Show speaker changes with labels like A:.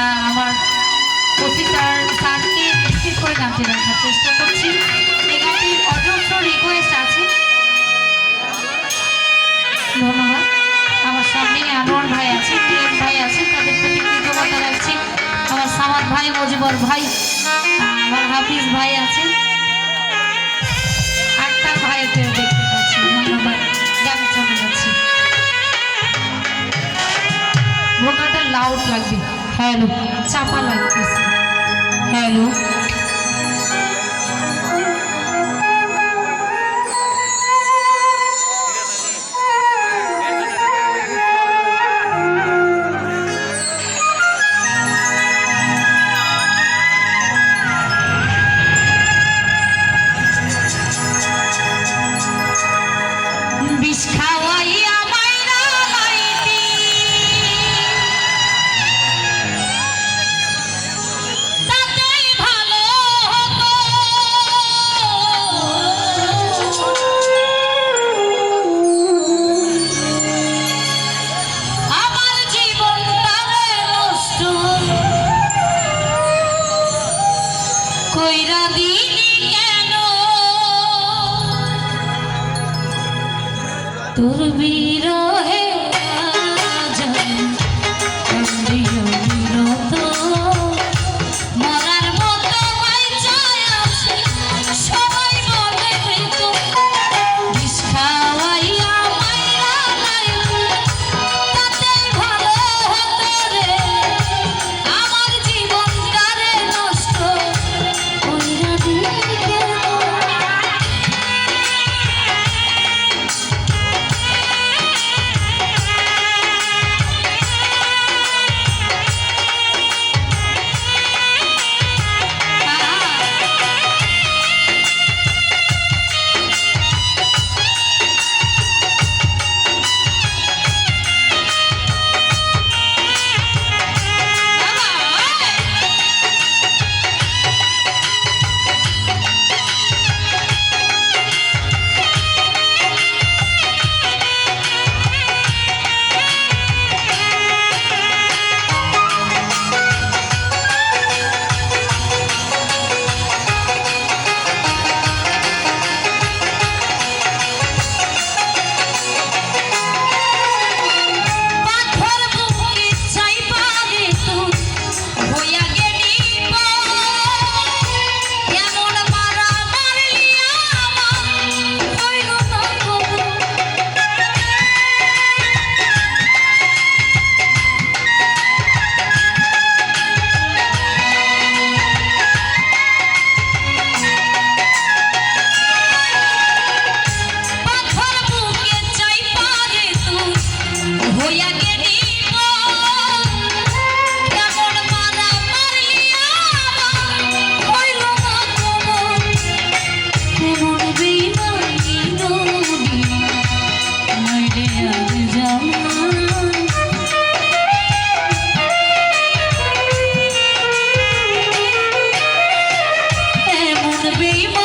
A: আমার OC sir স্যারকে করে গানটি রাখার চেষ্টা করছি। এই গানটির অজস্র রিকোয়েস্ট আছে। ধন্যবাদ। আমার সামনে আনোয়ার ভাই আছে কিরণ ভাই আছে, তাদের প্রতি কৃতজ্ঞতা রাখছি। আমার সামাদ ভাই, মজিবর ভাই আমার হাফিজ ভাই আছে আটটা ভাইদের দেখতে পাচ্ছি। ধন্যবাদ। গানে চলে যাচ্ছি। ভোকালটা লাউড লাগবে। হ্যালো। চাপা লাগতেছে হ্যালো। তোর বীরা Baby.